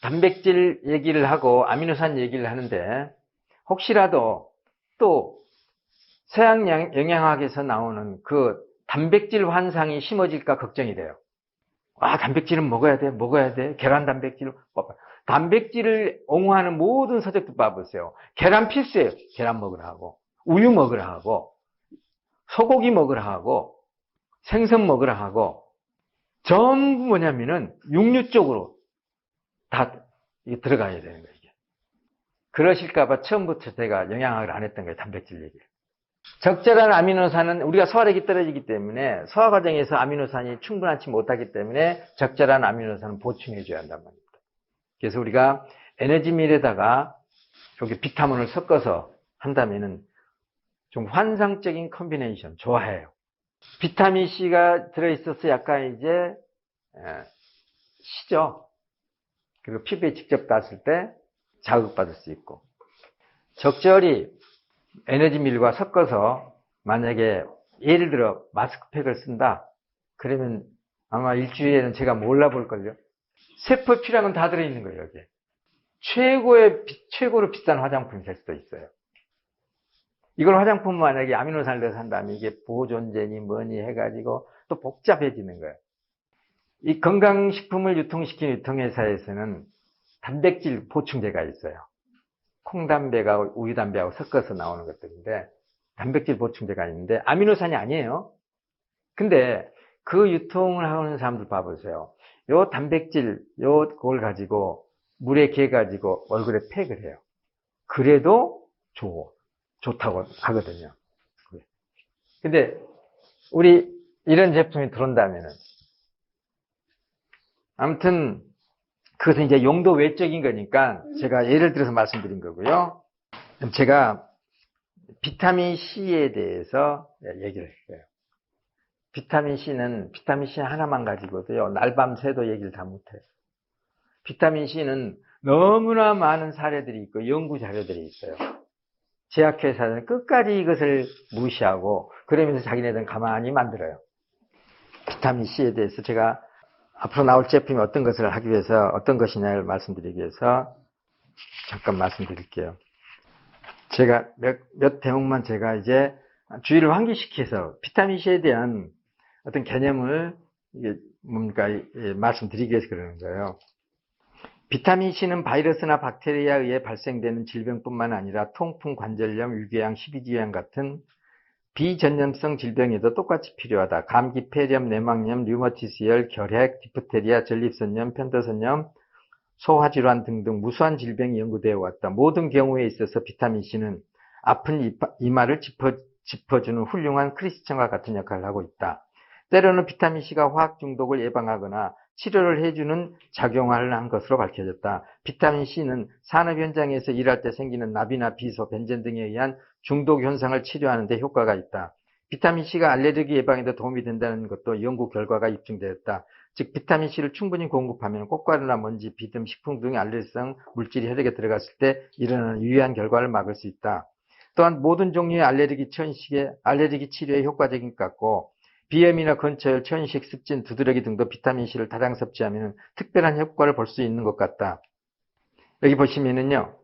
단백질 얘기를 하고 아미노산 얘기를 하는데 혹시라도 또 서양 영양학에서 나오는 그 단백질 환상이 심어질까 걱정이 돼요. 아, 단백질은 먹어야 돼, 먹어야 돼. 계란 단백질. 단백질을 옹호하는 모든 서적도 봐보세요. 계란 필수예요. 계란 먹으라 하고, 우유 먹으라 하고, 소고기 먹으라 하고, 생선 먹으라 하고, 전부 뭐냐면은 육류 쪽으로 다 들어가야 되는 거예요. 이게. 그러실까봐 처음부터 제가 영양학을 안 했던 거예요. 단백질 얘기를. 적절한 아미노산은 우리가 소화력이 떨어지기 때문에 소화 과정에서 아미노산이 충분하지 못하기 때문에 적절한 아미노산을 보충해 줘야 한단 말입니다. 그래서 우리가 에너지밀에다가 여기 비타민을 섞어서 한다면은 좀 환상적인 컨비네이션 좋아해요. 비타민 C가 들어있어서 약간 이제 시죠. 그리고 피부에 직접 닿았을 때 자극받을 수 있고 적절히 에너지밀과 섞어서 만약에 예를 들어 마스크팩을 쓴다. 그러면 아마 일주일에는 제가 몰라볼걸요. 세포 필요한 건 다 들어있는 거예요, 여기에. 최고의, 최고로 비싼 화장품이 될 수도 있어요. 이걸 화장품 만약에 아미노산을 넣어서 한다면 이게 보존제니 뭐니 해가지고 또 복잡해지는 거예요. 이 건강식품을 유통시키는 유통회사에서는 단백질 보충제가 있어요. 콩담배가 우유담배하고 섞어서 나오는 것들인데 단백질 보충제가 있는데 아미노산이 아니에요. 근데 그 유통을 하는 사람들 봐보세요. 요 단백질, 요 그걸 가지고 물에 개 가지고 얼굴에 팩을 해요. 그래도 좋, 좋다고 하거든요. 근데 우리 이런 제품이 들어온다면은 아무튼 그것은 이제 용도 외적인 거니까 제가 예를 들어서 말씀드린 거고요. 제가 비타민 C에 대해서 얘기를 했어요. 비타민 C는 비타민 C 하나만 가지고도요, 날밤 새도 얘기를 다 못해요. 비타민 C는 너무나 많은 사례들이 있고 연구 자료들이 있어요. 제약회사는 끝까지 이것을 무시하고 그러면서 자기네들은 가만히 만들어요. 비타민 C에 대해서 제가 앞으로 나올 제품이 어떤 것을 하기 위해서 어떤 것이냐를 말씀드리기 위해서 잠깐 말씀드릴게요. 제가 몇, 몇 대목만 제가 이제 주의를 환기시켜서 비타민 C에 대한 어떤 개념을 이게 뭡니까 예, 말씀드리기 위해서 그러는 거예요. 비타민 C는 바이러스나 박테리아에 의해 발생되는 질병뿐만 아니라 통풍, 관절염, 유궤양, 십이지양 같은 비전염성 질병에도 똑같이 필요하다. 감기, 폐렴, 내막염, 류머티스열, 결핵, 디프테리아, 전립선염, 편도선염, 소화질환 등등 무수한 질병이 연구되어 왔다. 모든 경우에 있어서 비타민C는 아픈 이마를 짚어, 짚어 주는 훌륭한 크리스천과 같은 역할을 하고 있다. 때로는 비타민C가 화학 중독을 예방하거나 치료를 해주는 작용을 한 것으로 밝혀졌다. 비타민C는 산업 현장에서 일할 때 생기는 나비나 비소, 벤젠 등에 의한 중독 현상을 치료하는 데 효과가 있다. 비타민C가 알레르기 예방에 도 도움이 된다는 것도 연구 결과가 입증되었다. 즉 비타민C를 충분히 공급하면 꽃가루나 먼지, 비듬, 식품 등의 알레르기성 물질이 혈액에 들어갔을 때 일어나는 유의한 결과를 막을 수 있다. 또한 모든 종류의 알레르기 천식의 알레르기 치료에 효과적인 것 같고 비염이나 건초열, 천식, 습진, 두드러기 등도 비타민C를 다량 섭취하면 특별한 효과를 볼 수 있는 것 같다. 여기 보시면은요.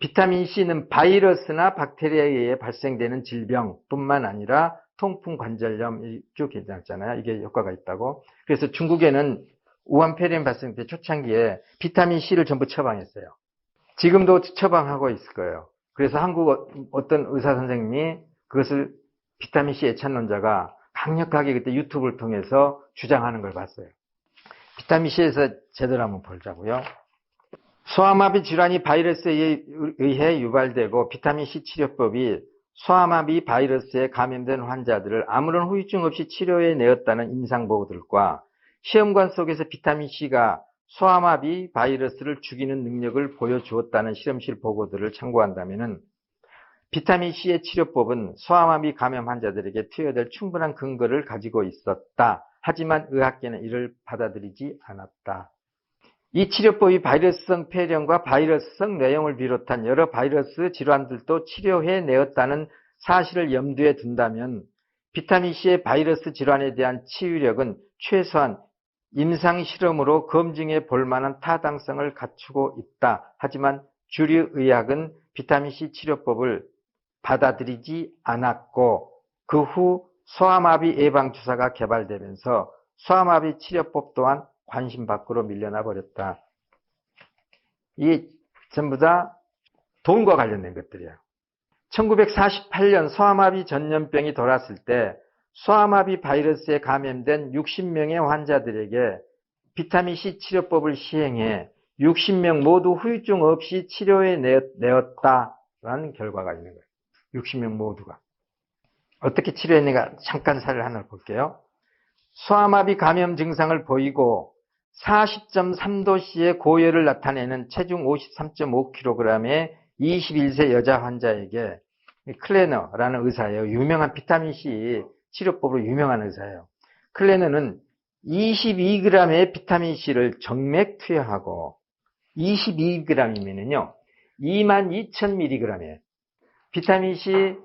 비타민C는 바이러스나 박테리아에 의해 발생되는 질병뿐만 아니라 통풍 관절염 쭉 괜찮잖아요. 이게 효과가 있다고. 그래서 중국에는 우한 폐렴 발생 때 초창기에 비타민C를 전부 처방했어요. 지금도 처방하고 있을 거예요. 그래서 한국 어, 어떤 의사 선생님이 그것을 비타민C 애찬론자가 강력하게 그때 유튜브를 통해서 주장하는 걸 봤어요. 비타민C에서 제대로 한번 보자고요. 소아마비 질환이 바이러스에 의해 유발되고 비타민C 치료법이 소아마비 바이러스에 감염된 환자들을 아무런 후유증 없이 치료해 내었다는 임상보고들과 시험관 속에서 비타민C가 소아마비 바이러스를 죽이는 능력을 보여주었다는 실험실 보고들을 참고한다면 비타민C의 치료법은 소아마비 감염 환자들에게 투여될 충분한 근거를 가지고 있었다. 하지만 의학계는 이를 받아들이지 않았다. 이 치료법이 바이러스성 폐렴과 바이러스성 뇌염을 비롯한 여러 바이러스 질환들도 치료해 내었다는 사실을 염두에 둔다면 비타민C의 바이러스 질환에 대한 치유력은 최소한 임상 실험으로 검증해 볼 만한 타당성을 갖추고 있다. 하지만 주류 의학은 비타민C 치료법을 받아들이지 않았고 그 후 소아마비 예방 주사가 개발되면서 소아마비 치료법 또한 관심 밖으로 밀려나 버렸다. 이게 전부 다 돈과 관련된 것들이에요. 1948년 소아마비 전염병이 돌았을 때 소아마비 바이러스에 감염된 60명의 환자들에게 비타민C 치료법을 시행해 60명 모두 후유증 없이 치료해 내었다라는 결과가 있는 거예요. 60명 모두가. 어떻게 치료했는가 잠깐 사례를 하나 볼게요. 소아마비 감염 증상을 보이고 40.3도씨의 고열을 나타내는 체중 53.5kg의 21세 여자 환자에게 클레너라는 의사예요. 유명한 비타민C 치료법으로 유명한 의사예요. 클레너는 22g의 비타민C를 정맥 투여하고 22g이면요. 22,000mg이에요. 비타민C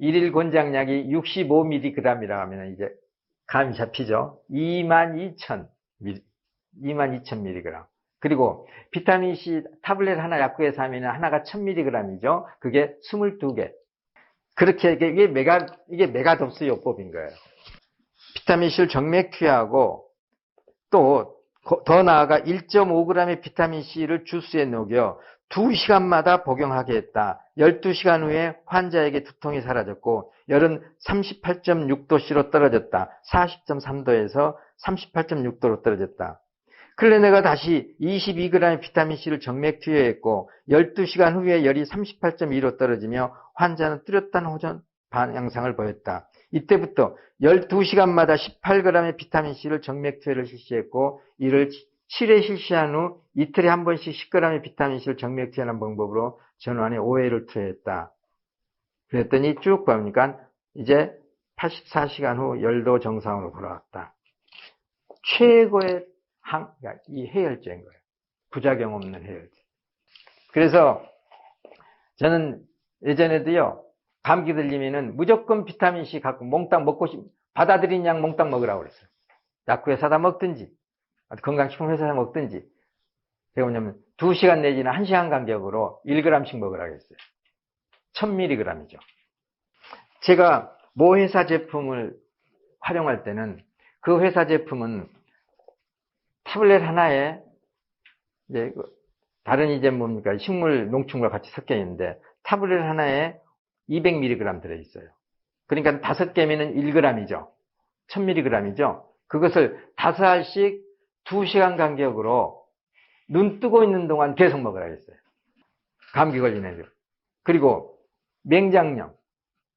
1일 권장량이 65mg이라고 하면 이제 감이 잡히죠. 22,000 22,000mg. 그리고 비타민C 타블렛 하나 약국에서 하면 하나가 1000mg이죠. 그게 22개. 그렇게 이게 메가 이게 메가도스 요법인 거예요. 비타민C를 정맥 투여하고 또 더 나아가 1.5g의 비타민C를 주스에 녹여 2시간마다 복용하게 했다. 12시간 후에 환자에게 두통이 사라졌고 열은 38.6도씨로 떨어졌다. 40.3도에서 38.6도로 떨어졌다. 클레네가 다시 22g의 비타민C를 정맥 투여했고 12시간 후에 열이 38.2로 떨어지며 환자는 뚜렷한 호전 반영상을 보였다. 이때부터 12시간마다 18g의 비타민C를 정맥 투여를 실시했고 이를 7회 실시한 후 이틀에 한 번씩 10g의 비타민C를 정맥 투여하는 방법으로 전환에 5회를 투여했다. 그랬더니 쭉 보니까 이제 84시간 후 열도 정상으로 돌아왔다. 최고의 항, 그러니까 이 해열제인 거예요. 부작용 없는 해열제. 그래서 저는 예전에도요, 감기 들리면은 무조건 비타민C 갖고 몽땅 먹고 싶, 받아들인 양 몽땅 먹으라고 그랬어요. 약국에 사다 먹든지, 건강식품 회사에 먹든지. 제가 뭐냐면 2시간 내지는 1시간 간격으로 1g씩 먹으라고 했어요. 1000mg이죠. 제가 모 회사 제품을 활용할 때는 그 회사 제품은 타블렛 하나에 이제 그 다른 이제 뭡니까 식물 농축물 같이 섞여 있는데 타블렛 하나에 200mg 들어 있어요. 그러니까 다섯 개면은 1g이죠. 1000mg이죠. 그것을 다섯 알씩 2시간 간격으로 눈 뜨고 있는 동안 계속 먹으라 했어요. 감기 걸린 애들. 그리고 맹장염.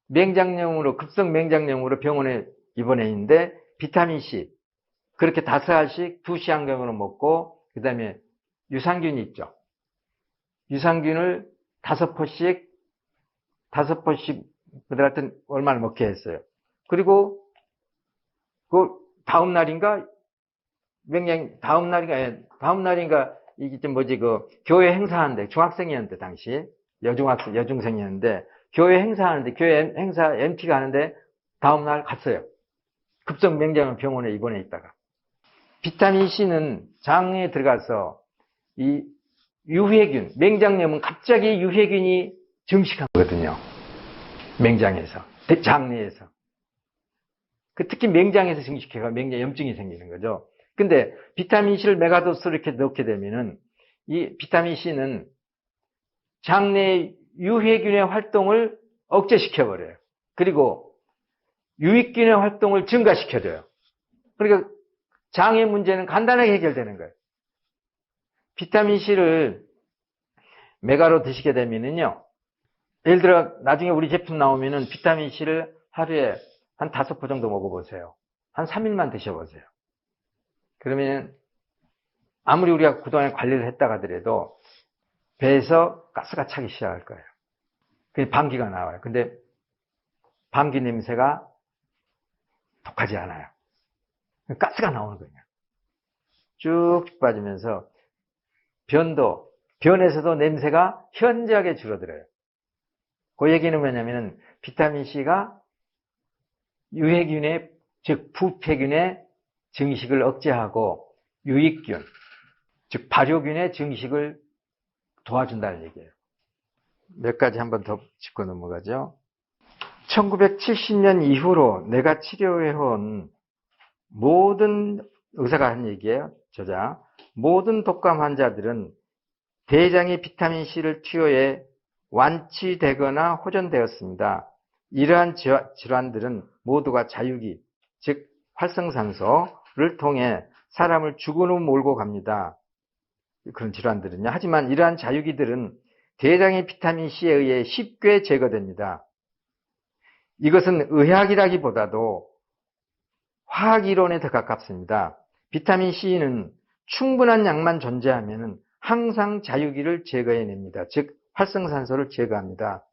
맹장염으로 급성 맹장염으로 병원에 입원해 있는데 비타민 C 그렇게 다섯 알씩 두 시간 경으로 먹고 그 다음에 유산균이 있죠. 유산균을 다섯 포씩 다섯 포씩 그들한테 얼마나 먹게 했어요. 그리고 그 다음 날인가 맹장 다음 날인가 예, 다음 날인가 이게 좀 뭐지 그 교회 행사하는데 중학생이었는데 당시 여중학생 여중생이었는데 교회 행사하는데 교회 행사 MT가 하는데 다음 날 갔어요. 급성 맹장염 병원에 입원해 있다가 비타민 C는 장에 들어가서 이 유해균, 맹장염은 갑자기 유해균이 증식한 거거든요. 맹장에서, 장내에서. 그 특히 맹장에서 증식해가 맹장 염증이 생기는 거죠. 근데 비타민 C를 메가도스로 이렇게 넣게 되면은 이 비타민 C는 장내 유해균의 활동을 억제시켜 버려요. 그리고 유익균의 활동을 증가시켜줘요. 그러니까 장의 문제는 간단하게 해결되는 거예요. 비타민C를 메가로 드시게 되면은요. 예를 들어 나중에 우리 제품 나오면은 비타민C를 하루에 한 다섯 포 정도 먹어보세요. 한 3일만 드셔보세요. 그러면 아무리 우리가 그동안 관리를 했다 하더라도 배에서 가스가 차기 시작할 거예요. 그 방귀가 나와요. 근데 방귀 냄새가 독하지 않아요. 가스가 나오는 거예요. 쭉 빠지면서 변도, 변에서도 냄새가 현저하게 줄어들어요. 그 얘기는 뭐냐면은 비타민C가 유해균의, 즉 부패균의 증식을 억제하고 유익균, 즉 발효균의 증식을 도와준다는 얘기예요. 몇 가지 한번 더 짚고 넘어가죠. 1970년 이후로 내가 치료해온 모든 의사가 한 얘기예요. 저자. 모든 독감 환자들은 대장의 비타민C를 투여해 완치되거나 호전되었습니다. 이러한 질환들은 모두가 자유기, 즉 활성산소를 통해 사람을 죽음으로 몰고 갑니다. 그런 질환들은요. 하지만 이러한 자유기들은 대장의 비타민C에 의해 쉽게 제거됩니다. 이것은 의학이라기보다도 화학 이론에 더 가깝습니다. 비타민C는 충분한 양만 존재하면 항상 자유기를 제거해냅니다. 즉 활성산소를 제거합니다.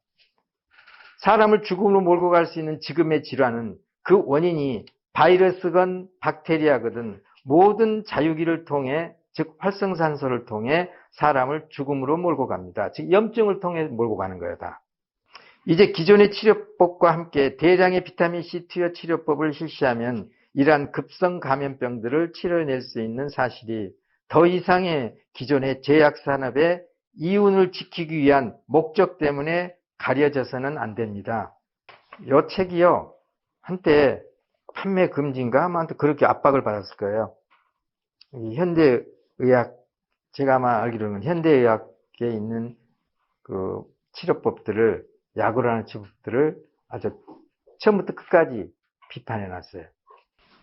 사람을 죽음으로 몰고 갈 수 있는 지금의 질환은 그 원인이 바이러스건 박테리아거든 모든 자유기를 통해 즉 활성산소를 통해 사람을 죽음으로 몰고 갑니다. 즉 염증을 통해 몰고 가는 거예요 다. 이제 기존의 치료법과 함께 대장의 비타민C 투여 치료법을 실시하면 이러한 급성 감염병들을 치료해낼 수 있는 사실이 더 이상의 기존의 제약산업의 이윤을 지키기 위한 목적 때문에 가려져서는 안 됩니다. 이 책이요, 한때 판매 금지인가? 아마 그렇게 압박을 받았을 거예요. 현대의학, 제가 아마 알기로는 현대의학에 있는 그 치료법들을, 하는 치료법들을 아주 처음부터 끝까지 비판해 놨어요.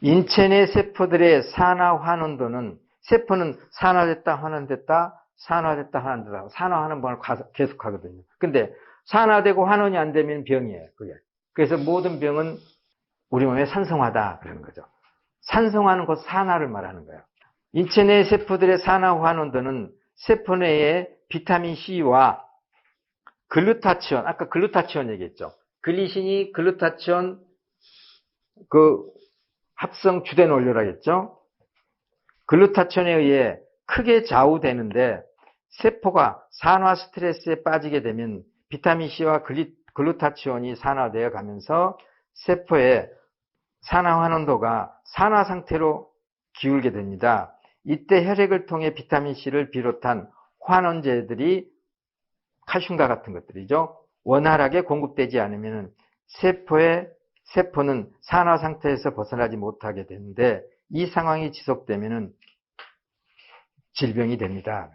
인체 내 세포들의 산화 환원도는 세포는 산화됐다 환원됐다 산화됐다 환원됐다 산화하는 번을 계속 하거든요. 근데 산화되고 환원이 안 되면 병이에요. 그게. 그래서 모든 병은 우리 몸에 산성화다 그러는 거죠. 산성화는 곧 산화를 말하는 거예요. 인체 내 세포들의 산화 환원도는 세포 내의 비타민 C와 글루타치온, 아까 글루타치온 얘기했죠. 글리신이 글루타치온 그 합성 주된 원료라겠죠. 글루타치온에 의해 크게 좌우되는데 세포가 산화 스트레스에 빠지게 되면 비타민C와 글루타치온이 산화되어 가면서 세포의 산화 환원도가 산화 상태로 기울게 됩니다. 이때 혈액을 통해 비타민C를 비롯한 환원제들이 칼슘과 같은 것들이죠. 원활하게 공급되지 않으면 세포의 세포는 산화 상태에서 벗어나지 못하게 되는데 이 상황이 지속되면 질병이 됩니다.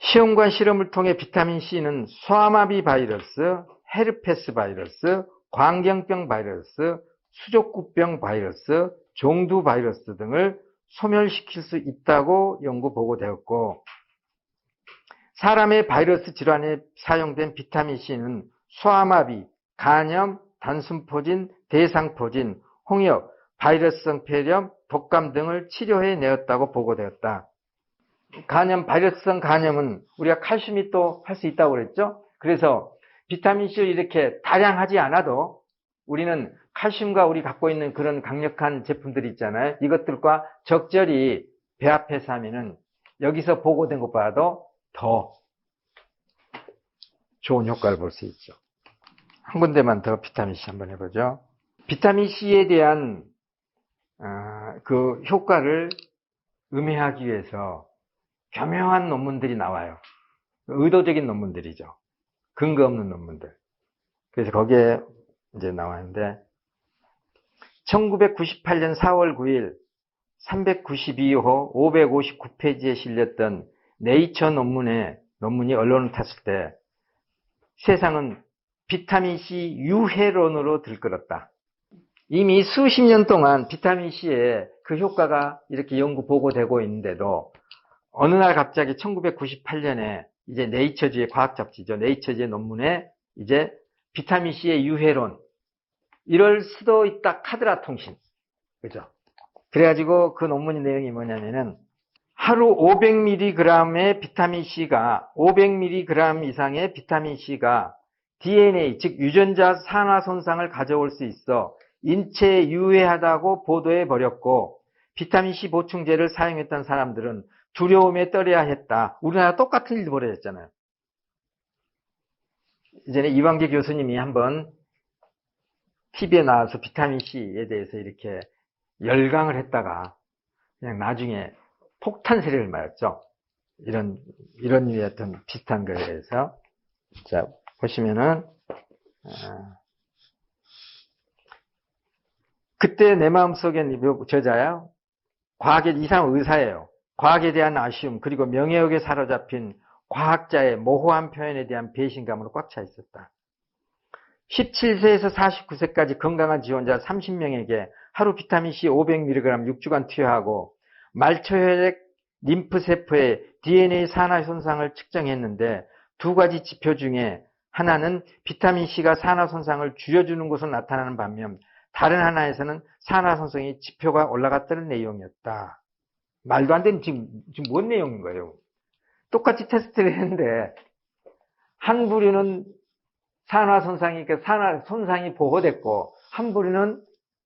시험관 실험을 통해 비타민C는 소아마비 바이러스, 헤르페스 바이러스, 광경병 바이러스, 수족구병 바이러스, 종두 바이러스 등을 소멸시킬 수 있다고 연구 보고되었고 사람의 바이러스 질환에 사용된 비타민C는 소아마비, 간염, 단순포진, 대상포진, 홍역, 바이러스성 폐렴, 독감 등을 치료해 내었다고 보고되었다. 간염, 바이러스성 간염은 우리가 칼슘이 또 할 수 있다고 그랬죠? 그래서 비타민C를 이렇게 다량 하지 않아도 우리는 칼슘과 우리 갖고 있는 그런 강력한 제품들이 있잖아요. 이것들과 적절히 배합해서 하면은 여기서 보고된 것보다도 더 좋은 효과를 볼 수 있죠. 한 군데만 더 비타민C 한번 해보죠. 비타민C에 대한 어, 그 효과를 음해하기 위해서 교묘한 논문들이 나와요. 의도적인 논문들이죠. 근거 없는 논문들. 그래서 거기에 이제 나왔는데 1998년 4월 9일 392호 559페이지에 실렸던 네이처 논문에 논문이 언론을 탔을 때 세상은 비타민C 유해론으로 들끓었다. 이미 수십 년 동안 비타민C의 그 효과가 이렇게 연구 보고되고 있는데도 어느 날 갑자기 1998년에 이제 네이처지의 과학 잡지죠. 네이처지의 논문에 이제 비타민C의 유해론 이럴 수도 있다 카드라 통신. 그죠? 그래가지고 그 논문의 내용이 뭐냐면은 하루 500mg의 비타민C가 500mg 이상의 비타민C가 DNA 즉 유전자 산화 손상을 가져올 수 있어 인체에 유해하다고 보도해 버렸고 비타민C 보충제를 사용했던 사람들은 두려움에 떨어야 했다. 우리나라 똑같은 일도 벌어졌잖아요. 이전에 이광재 교수님이 한번 TV에 나와서 비타민C에 대해서 이렇게 열강을 했다가 그냥 나중에 폭탄 세례를 맞았죠. 이런, 이런 류의 어떤 비슷한 거에 대해서. 자, 보시면은, 어, 그때 내 마음속엔 저자야, 과학의 이상 의사예요. 과학에 대한 아쉬움, 그리고 명예욕에 사로잡힌 과학자의 모호한 표현에 대한 배신감으로 꽉 차 있었다. 17세에서 49세까지 건강한 지원자 30명에게 하루 비타민C 500mg 6주간 투여하고 말초혈액 림프세포의 DNA 산화 손상을 측정했는데 두 가지 지표 중에 하나는 비타민C가 산화 손상을 줄여주는 것으로 나타나는 반면 다른 하나에서는 산화 손상의 지표가 올라갔다는 내용이었다. 말도 안 되는 지금, 지금 뭔 내용인 거예요? 똑같이 테스트를 했는데 한 부류는 산화 손상이 그 산화 손상이 보호됐고 한 부류는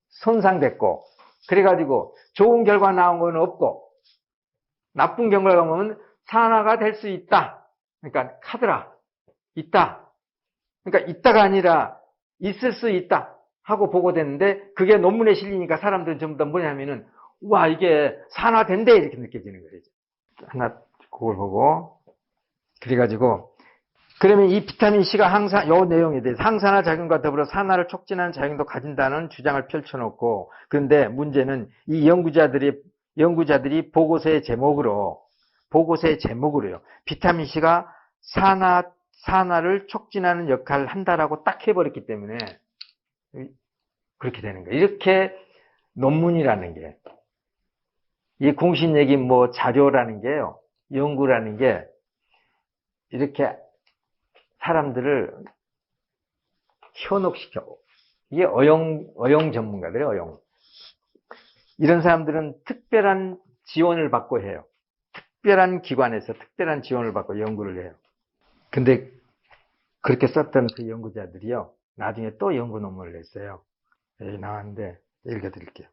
손상됐고 그래가지고 좋은 결과 나온 건 없고 나쁜 결과가 보면 산화가 될 수 있다. 그러니까 카드라 있다. 그러니까 있다가 아니라 있을 수 있다 하고 보고됐는데 그게 논문에 실리니까 사람들은 전부 다 뭐냐면은 와 이게 산화된대 이렇게 느껴지는 거죠. 하나 그걸 보고 그래가지고 그러면 이 비타민 C가 항산 요 내용에 대해서 항산화 작용과 더불어 산화를 촉진하는 작용도 가진다는 주장을 펼쳐놓고 그런데 문제는 이 연구자들이 연구자들이 보고서의 제목으로 보고서의 제목으로요 비타민 C가 산화 산화를 촉진하는 역할을 한다라고 딱 해버렸기 때문에 그렇게 되는 거예요. 이렇게 논문이라는 게 이 공신 얘기 뭐 자료라는 게요 연구라는 게 이렇게 사람들을 현혹시켜. 이게 어용, 어용 전문가들이에요, 어용. 이런 사람들은 특별한 지원을 받고 해요. 특별한 기관에서 특별한 지원을 받고 연구를 해요. 근데 그렇게 썼던 그 연구자들이요. 나중에 또 연구 논문을 냈어요. 여기 나왔는데 읽어드릴게요.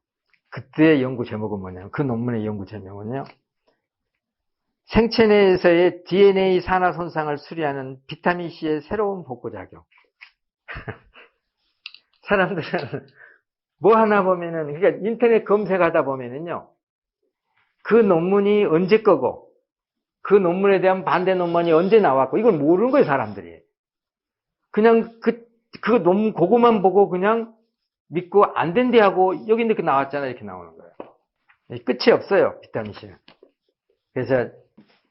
그때의 연구 제목은 뭐냐면 그 논문의 연구 제목은요. 생체 내에서의 DNA 산화 손상을 수리하는 비타민 C의 새로운 복구 작용. 사람들은 뭐 하나 보면은, 그러니까 인터넷 검색하다 보면은요, 그 논문이 언제 거고, 그 논문에 대한 반대 논문이 언제 나왔고, 이걸 모르는 거예요, 사람들이. 그냥 그, 그 논문, 그거만 보고 그냥 믿고 안 된대 하고, 여기 이렇게 나왔잖아, 이렇게 나오는 거예요. 끝이 없어요, 비타민 C는. 그래서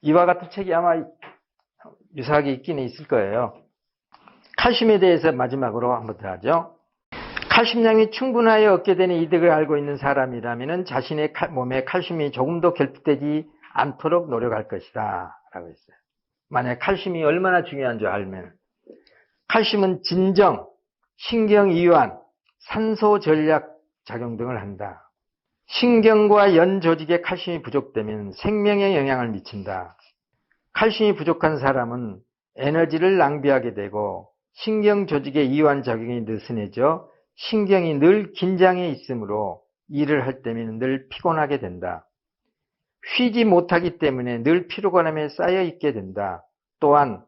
이와 같은 책이 아마 유사하게 있기는 있을 거예요. 칼슘에 대해서 마지막으로 한번 더 하죠. 칼슘량이 충분하여 얻게 되는 이득을 알고 있는 사람이라면 자신의 몸에 칼슘이 조금 더 결핍되지 않도록 노력할 것이다. 라고 했어요. 만약 칼슘이 얼마나 중요한 줄 알면 칼슘은 진정, 신경 이완, 산소 전략 작용 등을 한다. 신경과 연 조직에 칼슘이 부족되면 생명에 영향을 미친다. 칼슘이 부족한 사람은 에너지를 낭비하게 되고 신경 조직의 이완 작용이 느슨해져 신경이 늘 긴장해 있으므로 일을 할 때면 늘 피곤하게 된다. 쉬지 못하기 때문에 늘 피로감에 쌓여 있게 된다. 또한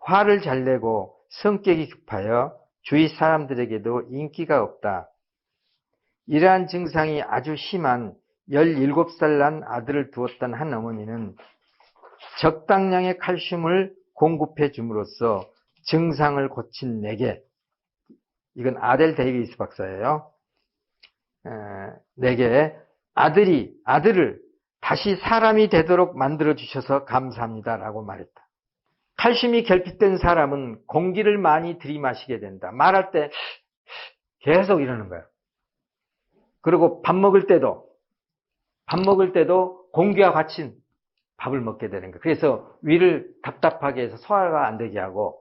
화를 잘 내고 성격이 급하여 주위 사람들에게도 인기가 없다. 이러한 증상이 아주 심한 17살 난 아들을 두었던 한 어머니는 적당량의 칼슘을 공급해 줌으로써 증상을 고친 내게 이건 아델 데이비스 박사예요. 내게 아들이 아들을 다시 사람이 되도록 만들어 주셔서 감사합니다라고 말했다. 칼슘이 결핍된 사람은 공기를 많이 들이마시게 된다. 말할 때 계속 이러는 거예요. 그리고 밥 먹을 때도 밥 먹을 때도 공기와 같이 밥을 먹게 되는 거예요. 그래서 위를 답답하게 해서 소화가 안 되게 하고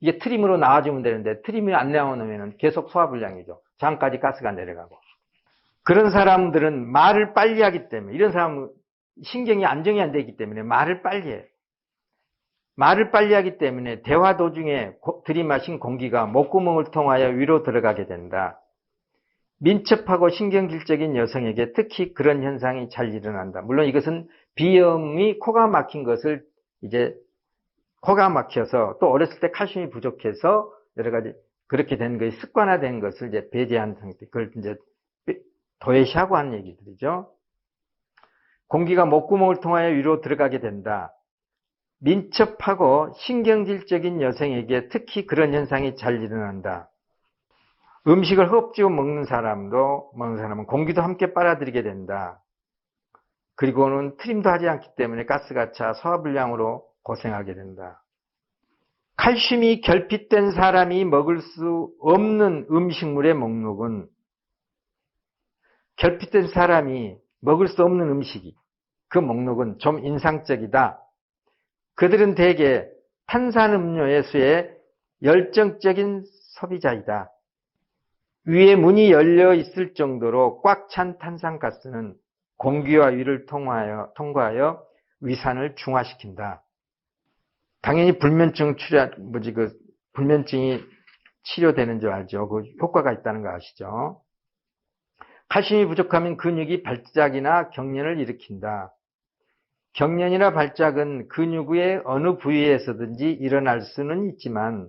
이게 트림으로 나와주면 되는데 트림이 안 나오면 계속 소화불량이죠. 장까지 가스가 내려가고 그런 사람들은 말을 빨리 하기 때문에 이런 사람은 신경이 안정이 안 되기 때문에 말을 빨리 해요. 말을 빨리 하기 때문에 대화 도중에 들이마신 공기가 목구멍을 통하여 위로 들어가게 된다. 민첩하고 신경질적인 여성에게 특히 그런 현상이 잘 일어난다. 물론 이것은 비염이 코가 막힌 것을 이제 코가 막혀서 또 어렸을 때 칼슘이 부족해서 여러 가지 그렇게 된 것이 습관화된 것을 이제 배제한 상태. 그걸 이제 도외시하고 하는 얘기들이죠. 공기가 목구멍을 통하여 위로 들어가게 된다. 민첩하고 신경질적인 여성에게 특히 그런 현상이 잘 일어난다. 음식을 흡지고 먹는 사람도 먹는 사람은 공기도 함께 빨아들이게 된다. 그리고는 트림도 하지 않기 때문에 가스가 차 소화불량으로 고생하게 된다. 칼슘이 결핍된 사람이 먹을 수 없는 음식물의 목록은 결핍된 사람이 먹을 수 없는 음식이 그 목록은 좀 인상적이다. 그들은 대개 탄산음료의 수에 열정적인 소비자이다. 위에 문이 열려 있을 정도로 꽉 찬 탄산가스는 공기와 위를 통하여, 통과하여 위산을 중화시킨다. 당연히 불면증 치료, 뭐지, 그, 불면증이 치료되는 줄 알죠. 그 효과가 있다는 거 아시죠? 칼슘이 부족하면 근육이 발작이나 경련을 일으킨다. 경련이나 발작은 근육의 어느 부위에서든지 일어날 수는 있지만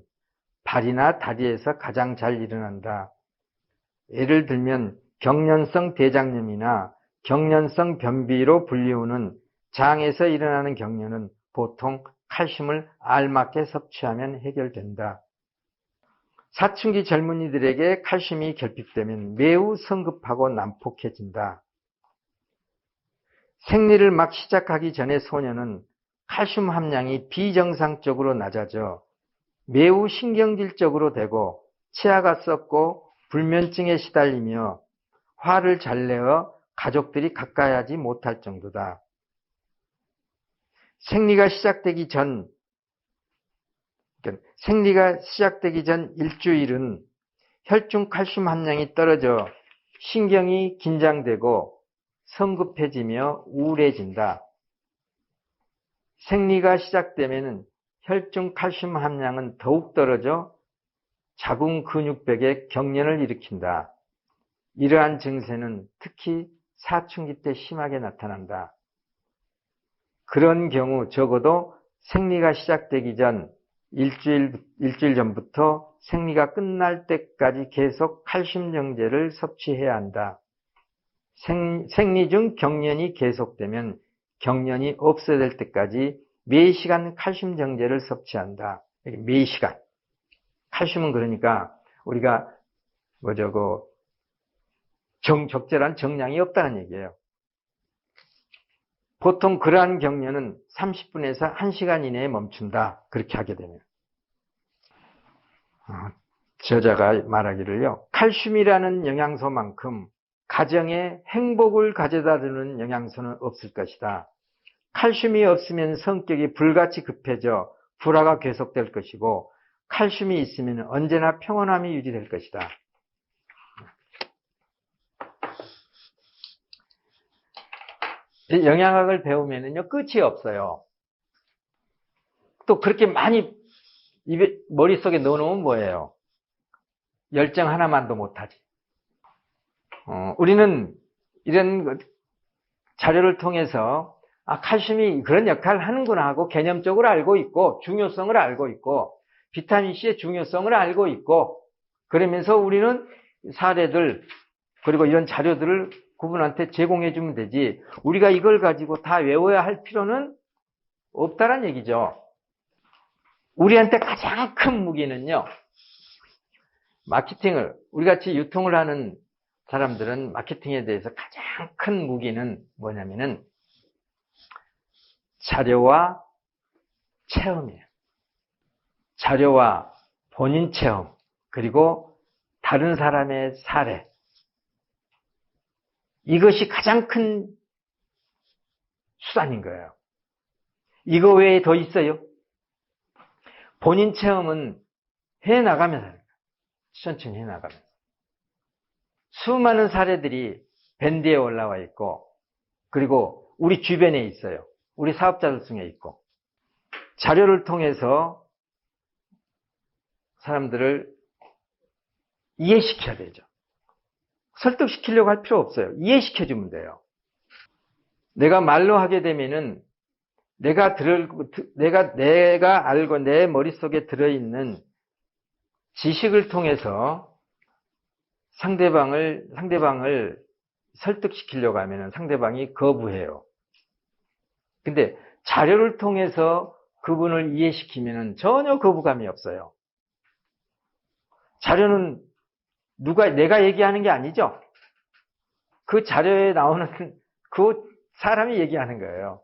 발이나 다리에서 가장 잘 일어난다. 예를 들면 경련성 대장염이나 경련성 변비로 불리우는 장에서 일어나는 경련은 보통 칼슘을 알맞게 섭취하면 해결된다. 사춘기 젊은이들에게 칼슘이 결핍되면 매우 성급하고 난폭해진다. 생리를 막 시작하기 전에 소녀는 칼슘 함량이 비정상적으로 낮아져 매우 신경질적으로 되고 치아가 썩고 불면증에 시달리며 화를 잘 내어 가족들이 가까이 하지 못할 정도다. 생리가 시작되기 전, 그러니까 생리가 시작되기 전 일주일은 혈중 칼슘 함량이 떨어져 신경이 긴장되고 성급해지며 우울해진다. 생리가 시작되면 혈중 칼슘 함량은 더욱 떨어져 자궁 근육벽에 경련을 일으킨다. 이러한 증세는 특히 사춘기 때 심하게 나타난다. 그런 경우 적어도 생리가 시작되기 전 일주일, 일주일 전부터 생리가 끝날 때까지 계속 칼슘 정제를 섭취해야 한다. 생, 생리 중 경련이 계속되면 경련이 없어질 때까지 매 시간 칼슘 정제를 섭취한다. 매 시간. 칼슘은 그러니까 우리가 뭐죠, 그 정, 적절한 정량이 없다는 얘기예요. 보통 그러한 경련은 30분에서 1시간 이내에 멈춘다. 그렇게 하게 되면. 어, 저자가 말하기를요. 칼슘이라는 영양소만큼 가정에 행복을 가져다 주는 영양소는 없을 것이다. 칼슘이 없으면 성격이 불같이 급해져 불화가 계속될 것이고 칼슘이 있으면 언제나 평온함이 유지될 것이다. 영양학을 배우면요 끝이 없어요. 또 그렇게 많이 입에 머릿속에 넣어놓으면 뭐예요? 열정 하나만도 못하지. 어, 우리는 이런 자료를 통해서 아, 칼슘이 그런 역할을 하는구나 하고 개념적으로 알고 있고 중요성을 알고 있고 비타민 C의 중요성을 알고 있고 그러면서 우리는 사례들 그리고 이런 자료들을 그분한테 제공해 주면 되지 우리가 이걸 가지고 다 외워야 할 필요는 없다란 얘기죠. 우리한테 가장 큰 무기는요. 마케팅을 우리 같이 유통을 하는 사람들은 마케팅에 대해서 가장 큰 무기는 뭐냐면은 자료와 체험이에요. 자료와 본인 체험, 그리고 다른 사람의 사례. 이것이 가장 큰 수단인 거예요. 이거 외에 더 있어요? 본인 체험은 해 나가면서 천천히 해 나가면서 수많은 사례들이 밴드에 올라와 있고 그리고 우리 주변에 있어요. 우리 사업자들 중에 있고 자료를 통해서 사람들을 이해시켜야 되죠. 설득시키려고 할 필요 없어요. 이해시켜주면 돼요. 내가 말로 하게 되면은 내가 들, 내가, 내가 알고 내 머릿속에 들어있는 지식을 통해서 상대방을, 상대방을 설득시키려고 하면 상대방이 거부해요. 근데 자료를 통해서 그분을 이해시키면 전혀 거부감이 없어요. 자료는 누가, 내가 얘기하는 게 아니죠? 그 자료에 나오는 그 사람이 얘기하는 거예요.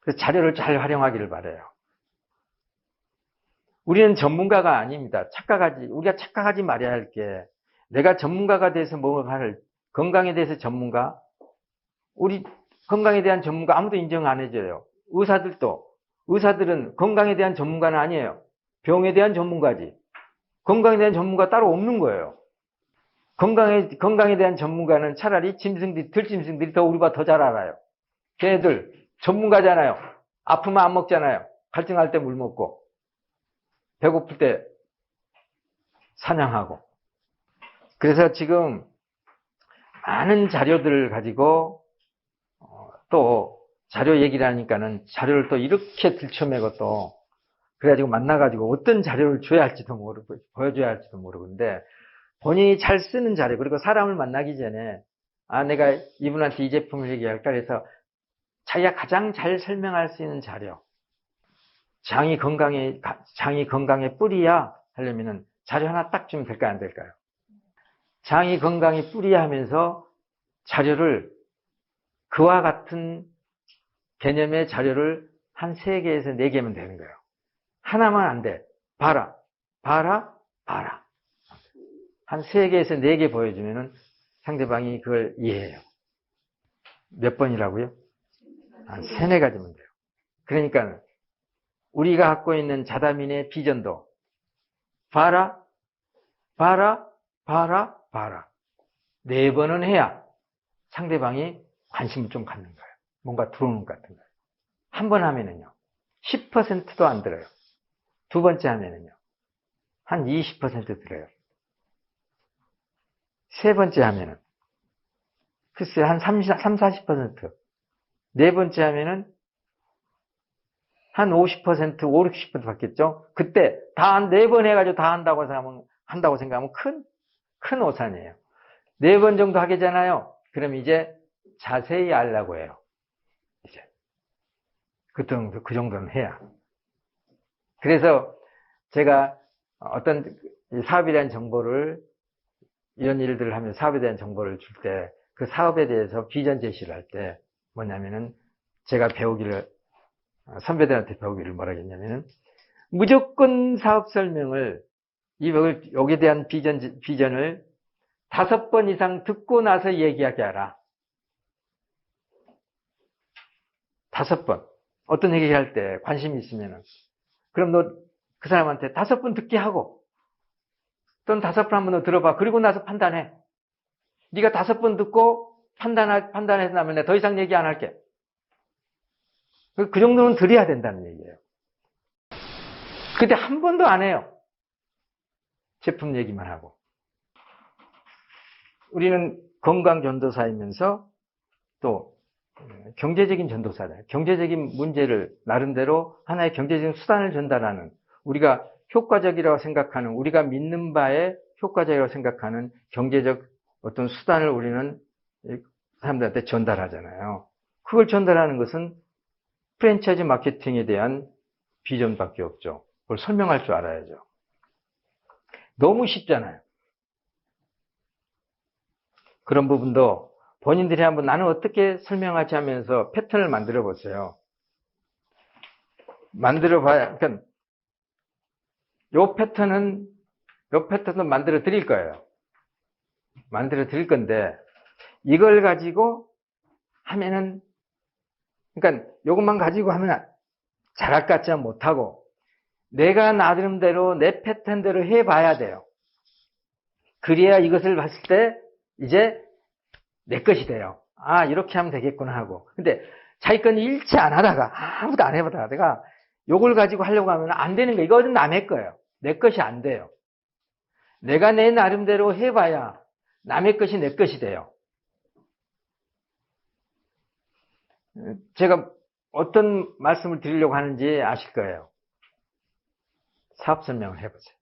그 자료를 잘 활용하기를 바래요. 우리는 전문가가 아닙니다. 착각하지, 우리가 착각하지 말아야 할 게, 내가 전문가가 돼서 뭔가를, 건강에 대해서 전문가? 우리 건강에 대한 전문가 아무도 인정 안 해줘요. 의사들도, 의사들은 건강에 대한 전문가는 아니에요. 병에 대한 전문가지. 건강에 대한 전문가 따로 없는 거예요. 건강에, 건강에 대한 전문가는 차라리 짐승들, 들짐승들이 더 우리보다 더 잘 알아요. 걔네들 전문가잖아요. 아프면 안 먹잖아요. 갈증할 때 물 먹고. 배고플 때 사냥하고. 그래서 지금 많은 자료들을 가지고 어, 또 자료 얘기를 하니까는 자료를 또 이렇게 들춰매고 또 그래가지고 만나가지고 어떤 자료를 줘야 할지도 모르고 보여줘야 할지도 모르는데 본인이 잘 쓰는 자료 그리고 사람을 만나기 전에 아 내가 이분한테 이 제품을 얘기할까 해서 자기가 가장 잘 설명할 수 있는 자료 장이 건강에 장이 건강의 뿌리야 하려면은 자료 하나 딱 주면 될까요 안 될까요? 장이 건강의 뿌리야 하면서 자료를 그와 같은 개념의 자료를 한세 개에서 네 개면 되는 거예요. 하나만 안 돼. 봐라, 봐라, 봐라. 한 세 개에서 네 개 보여주면은 상대방이 그걸 이해해요. 몇 번이라고요? 한 세네 가지면 돼요. 그러니까 우리가 갖고 있는 자다민의 비전도 봐라, 봐라, 봐라, 봐라. 네 번은 해야 상대방이 관심을 좀 갖는 거예요. 뭔가 들어오는 것 같은 거예요. 한 번 하면은요. 10%도 안 들어요. 두 번째 하면은요. 한 20% 들어요. 세 번째 하면은 글쎄 한 30, 40%. 네 번째 하면은 한 50%, 5, 60% 받겠죠? 그때 다 한 네 번 해가지고 다 한다고 생각하면, 한다고 생각하면 큰, 큰 오산이에요. 네 번 정도 하게잖아요. 그럼 이제 자세히 알라고 해요. 이제. 그 정도, 그 정도는 해야. 그래서 제가 어떤 사업에 대한 정보를, 이런 일들을 하면 사업에 대한 정보를 줄 때, 그 사업에 대해서 비전 제시를 할 때, 뭐냐면은, 제가 배우기를 선배들한테 배우기를 뭐라겠냐면은 무조건 사업 설명을 이걸 여기에 대한 비전 비전을 다섯 번 이상 듣고 나서 얘기하게 하라. 다섯 번. 어떤 얘기할 때 관심이 있으면은 그럼 너 그 사람한테 다섯 번 듣게 하고 또는 다섯 번한번더 들어봐. 그리고 나서 판단해. 네가 다섯 번 듣고 판단 판단해서 나면 내가 더 이상 얘기 안 할게. 그 정도는 드려야 된다는 얘기예요. 근데 한 번도 안 해요. 제품 얘기만 하고. 우리는 건강 전도사이면서 또 경제적인 전도사다. 경제적인 문제를 나름대로 하나의 경제적인 수단을 전달하는 우리가 효과적이라고 생각하는 우리가 믿는 바에 효과적이라고 생각하는 경제적 어떤 수단을 우리는 사람들한테 전달하잖아요. 그걸 전달하는 것은 프랜차이즈 마케팅에 대한 비전밖에 없죠. 그걸 설명할 줄 알아야죠. 너무 쉽잖아요. 그런 부분도 본인들이 한번 나는 어떻게 설명하지 하면서 패턴을 만들어 보세요. 만들어 봐야, 그러니까 요 패턴은, 요 패턴은 만들어 드릴 거예요. 만들어 드릴 건데, 이걸 가지고 하면은 그러니까 이것만 가지고 하면 잘할 것 같지 못하고 내가 나름대로 내 패턴대로 해봐야 돼요. 그래야 이것을 봤을 때 이제 내 것이 돼요. 아 이렇게 하면 되겠구나 하고. 근데 자기 건 일치 안 하다가 아무도 안 해보다가 요걸 가지고 하려고 하면 안 되는 거예요. 이거는 남의 거예요. 내 것이 안 돼요. 내가 내 나름대로 해봐야 남의 것이 내 것이 돼요. 제가 어떤 말씀을 드리려고 하는지 아실 거예요. 사업 설명을 해보세요.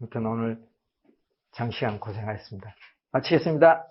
아무튼 오늘 장시간 고생하셨습니다. 마치겠습니다.